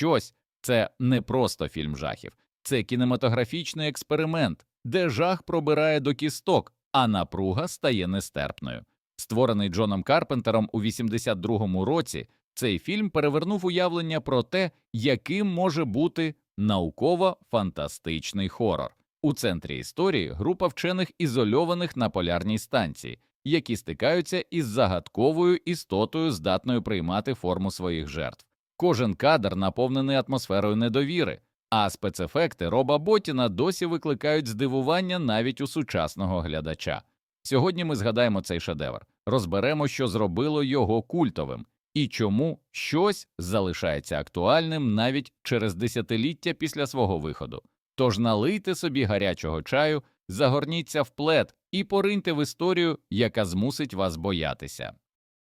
щось це не просто фільм жахів, це кінематографічний експеримент, де жах пробирає до кісток, а напруга стає нестерпною. Створений Джоном Карпентером у 82-му році, цей фільм перевернув уявлення про те, яким може бути науково-фантастичний хорор. У центрі історії група вчених ізольованих на полярній станції, які стикаються із загадковою істотою, здатною приймати форму своїх жертв. Кожен кадр наповнений атмосферою недовіри, а спецефекти Роба Ботіна досі викликають здивування навіть у сучасного глядача. Сьогодні ми згадаємо цей шедевр, розберемо, що зробило його культовим, і чому щось залишається актуальним навіть через десятиліття після свого виходу. Тож налийте собі гарячого чаю, загорніться в плед і пориньте в історію, яка змусить вас боятися.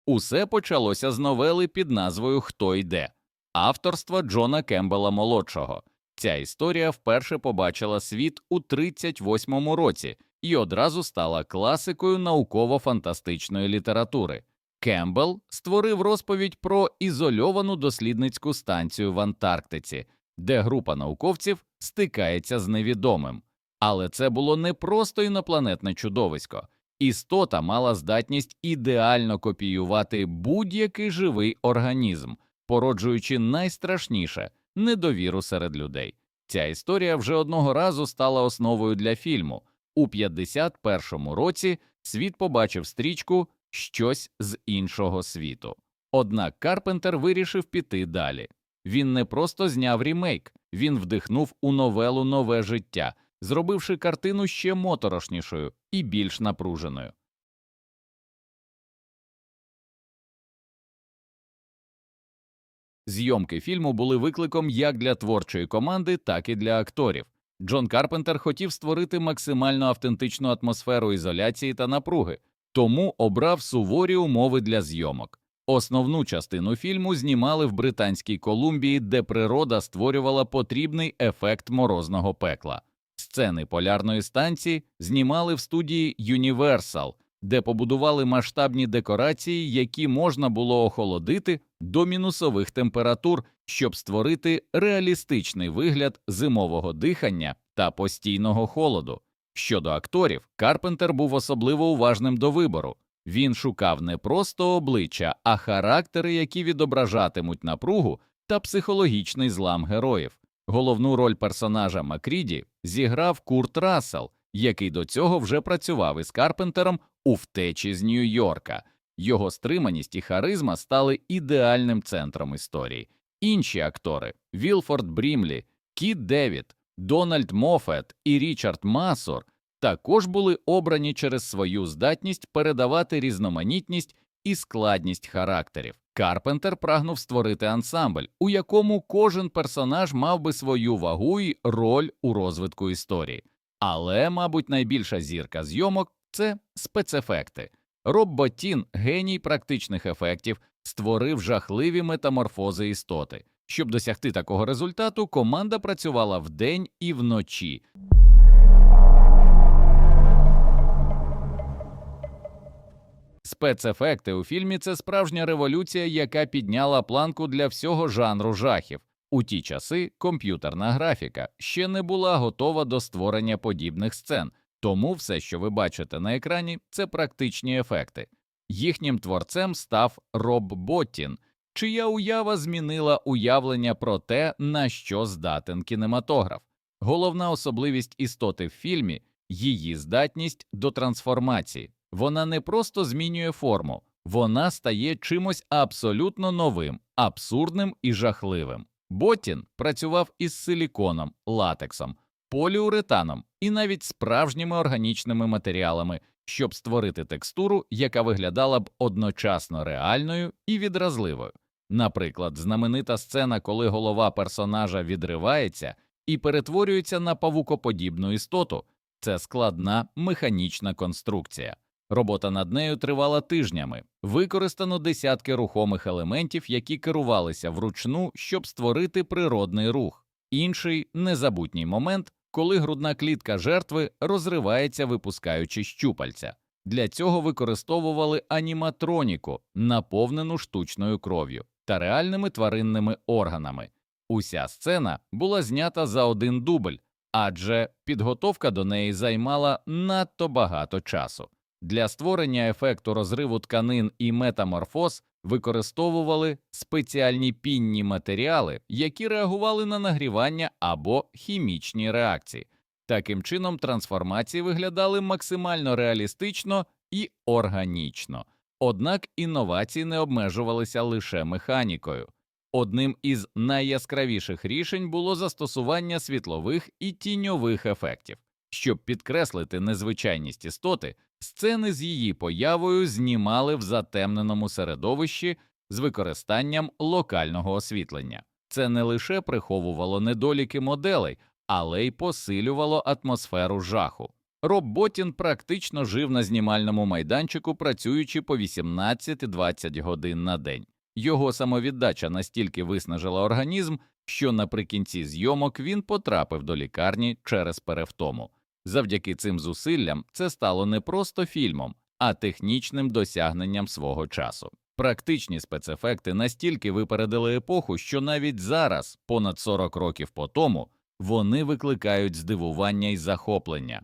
Усе почалося з новели під назвою Хто йде авторства Джона Кембела молодшого. Ця історія вперше побачила світ у 38-му році і одразу стала класикою науково-фантастичної літератури. Кембл створив розповідь про ізольовану дослідницьку станцію в Антарктиці, де група науковців стикається з невідомим. Але це було не просто інопланетне чудовисько. Істота мала здатність ідеально копіювати будь-який живий організм, породжуючи найстрашніше недовіру серед людей. Ця історія вже одного разу стала основою для фільму. У 51-му році світ побачив стрічку щось з іншого світу. Однак Карпентер вирішив піти далі. Він не просто зняв рімейк, він вдихнув у новелу нове життя, зробивши картину ще моторошнішою і більш напруженою. Зйомки фільму були викликом як для творчої команди, так і для акторів. Джон Карпентер хотів створити максимально автентичну атмосферу ізоляції та напруги, тому обрав суворі умови для зйомок. Основну частину фільму знімали в Британській Колумбії, де природа створювала потрібний ефект морозного пекла. Сцени полярної станції знімали в студії Universal, де побудували масштабні декорації, які можна було охолодити до мінусових температур, щоб створити реалістичний вигляд зимового дихання та постійного холоду. Щодо акторів, Карпентер був особливо уважним до вибору. Він шукав не просто обличчя, а характери, які відображатимуть напругу та психологічний злам героїв. Головну роль персонажа Макріді зіграв Курт Рассел, який до цього вже працював із Карпентером у втечі з Нью-Йорка. Його стриманість і харизма стали ідеальним центром історії. Інші актори Вілфорд Брімлі, Кіт Девід, Дональд Мофет і Річард Масор також були обрані через свою здатність передавати різноманітність і складність характерів. Карпентер прагнув створити ансамбль, у якому кожен персонаж мав би свою вагу і роль у розвитку історії. Але, мабуть, найбільша зірка зйомок це спецефекти. Роб Боттін, геній практичних ефектів, створив жахливі метаморфози істоти. Щоб досягти такого результату, команда працювала вдень і вночі. Спецефекти у фільмі це справжня революція, яка підняла планку для всього жанру жахів. У ті часи комп'ютерна графіка ще не була готова до створення подібних сцен, тому все, що ви бачите на екрані, це практичні ефекти. Їхнім творцем став Роб Боттін, чия уява змінила уявлення про те, на що здатен кінематограф. Головна особливість істоти в фільмі її здатність до трансформації. Вона не просто змінює форму, вона стає чимось абсолютно новим, абсурдним і жахливим. Боттін працював із силіконом, латексом, поліуретаном і навіть справжніми органічними матеріалами, щоб створити текстуру, яка виглядала б одночасно реальною і відразливою. Наприклад, знаменита сцена, коли голова персонажа відривається і перетворюється на павукоподібну істоту, це складна механічна конструкція. Робота над нею тривала тижнями. Використано десятки рухомих елементів, які керувалися вручну, щоб створити природний рух. Інший незабутній момент, коли грудна клітка жертви розривається, випускаючи щупальця. Для цього використовували аніматроніку, наповнену штучною кров'ю та реальними тваринними органами. Уся сцена була знята за один дубль, адже підготовка до неї займала надто багато часу. Для створення ефекту розриву тканин і метаморфоз використовували спеціальні пінні матеріали, які реагували на нагрівання або хімічні реакції. Таким чином, трансформації виглядали максимально реалістично і органічно. Однак інновації не обмежувалися лише механікою. Одним із найяскравіших рішень було застосування світлових і тіньових ефектів. Щоб підкреслити незвичайність істоти, сцени з її появою знімали в затемненому середовищі з використанням локального освітлення. Це не лише приховувало недоліки моделей, але й посилювало атмосферу жаху. Роб Ботін практично жив на знімальному майданчику, працюючи по 18-20 годин на день. Його самовіддача настільки виснажила організм, що наприкінці зйомок він потрапив до лікарні через перевтому. Завдяки цим зусиллям це стало не просто фільмом, а технічним досягненням свого часу. Практичні спецефекти настільки випередили епоху, що навіть зараз, понад 40 років по тому, вони викликають здивування і захоплення.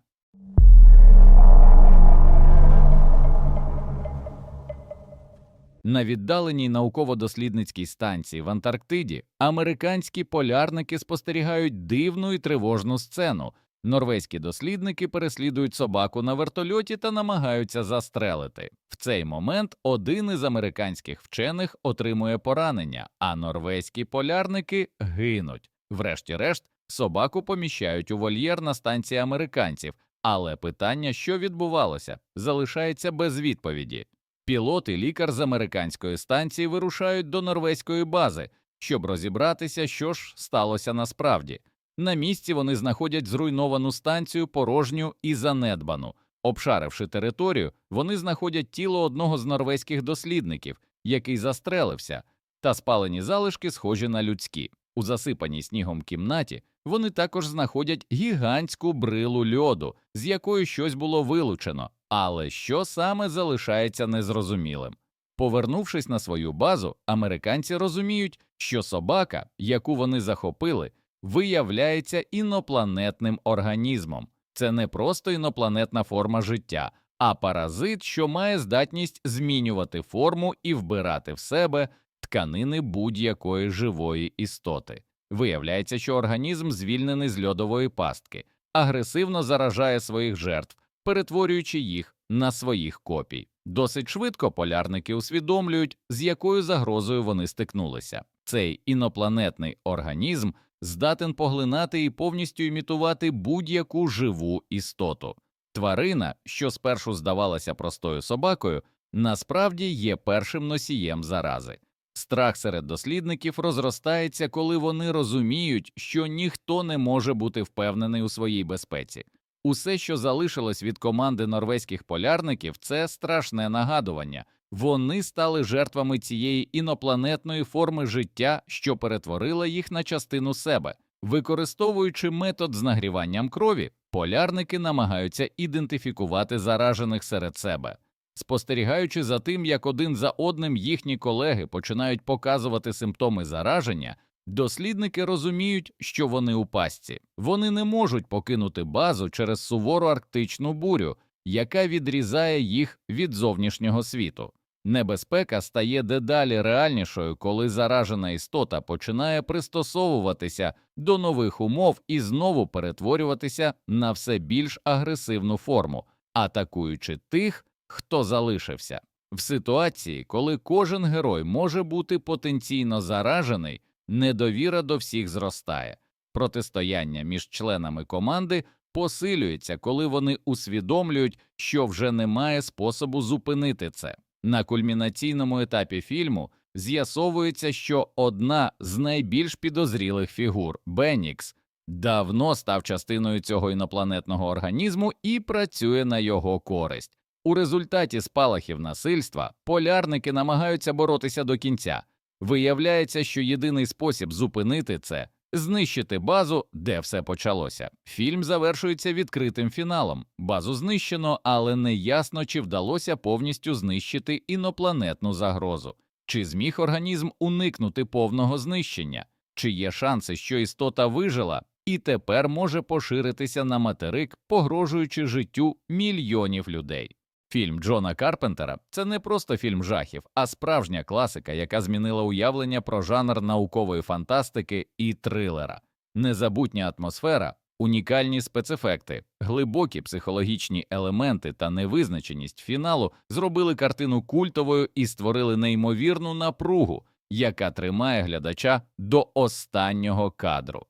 На віддаленій науково-дослідницькій станції в Антарктиді американські полярники спостерігають дивну і тривожну сцену. Норвезькі дослідники переслідують собаку на вертольоті та намагаються застрелити. В цей момент один із американських вчених отримує поранення, а норвезькі полярники гинуть. Врешті-решт, собаку поміщають у вольєр на станції американців, але питання, що відбувалося, залишається без відповіді. Пілот і лікар з американської станції вирушають до норвезької бази, щоб розібратися, що ж сталося насправді. На місці вони знаходять зруйновану станцію, порожню і занедбану. Обшаривши територію, вони знаходять тіло одного з норвезьких дослідників, який застрелився, та спалені залишки схожі на людські. У засипаній снігом кімнаті вони також знаходять гігантську брилу льоду, з якої щось було вилучено, але що саме залишається незрозумілим. Повернувшись на свою базу, американці розуміють, що собака, яку вони захопили, виявляється інопланетним організмом. Це не просто інопланетна форма життя, а паразит, що має здатність змінювати форму і вбирати в себе тканини будь-якої живої істоти. Виявляється, що організм звільнений з льодової пастки, агресивно заражає своїх жертв, перетворюючи їх на своїх копій. Досить швидко полярники усвідомлюють, з якою загрозою вони стикнулися. Цей інопланетний організм здатен поглинати і повністю імітувати будь-яку живу істоту. Тварина, що спершу здавалася простою собакою, насправді є першим носієм зарази. Страх серед дослідників розростається, коли вони розуміють, що ніхто не може бути впевнений у своїй безпеці. Усе, що залишилось від команди норвезьких полярників, це страшне нагадування. Вони стали жертвами цієї інопланетної форми життя, що перетворила їх на частину себе. Використовуючи метод з нагріванням крові, полярники намагаються ідентифікувати заражених серед себе. Спостерігаючи за тим, як один за одним їхні колеги починають показувати симптоми зараження, дослідники розуміють, що вони у пастці. Вони не можуть покинути базу через сувору арктичну бурю, яка відрізає їх від зовнішнього світу. Небезпека стає дедалі реальнішою, коли заражена істота починає пристосовуватися до нових умов і знову перетворюватися на все більш агресивну форму, атакуючи тих, хто залишився. В ситуації, коли кожен герой може бути потенційно заражений, недовіра до всіх зростає. Протистояння між членами команди посилюється, коли вони усвідомлюють, що вже немає способу зупинити це. На кульмінаційному етапі фільму з'ясовується, що одна з найбільш підозрілих фігур Бенікс давно став частиною цього інопланетного організму і працює на його користь. У результаті спалахів насильства полярники намагаються боротися до кінця. Виявляється, що єдиний спосіб зупинити це знищити базу, де все почалося. Фільм завершується відкритим фіналом. Базу знищено, але не ясно, чи вдалося повністю знищити інопланетну загрозу, чи зміг організм уникнути повного знищення, чи є шанси, що істота вижила і тепер може поширитися на материк, погрожуючи життю мільйонів людей. Фільм Джона Карпентера це не просто фільм жахів, а справжня класика, яка змінила уявлення про жанр наукової фантастики і трилера. Незабутня атмосфера, унікальні спецефекти, глибокі психологічні елементи та невизначеність фіналу зробили картину культовою і створили неймовірну напругу, яка тримає глядача до останнього кадру.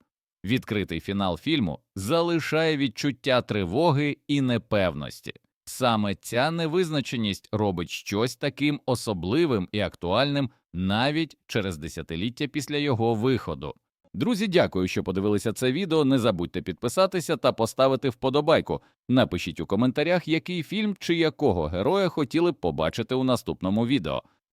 Відкритий фінал фільму залишає відчуття тривоги і непевності. Саме ця невизначеність робить щось таким особливим і актуальним навіть через десятиліття після його виходу. Друзі, дякую, що подивилися це відео. Не забудьте підписатися та поставити вподобайку. Напишіть у коментарях, який фільм чи якого героя хотіли б побачити у наступному відео.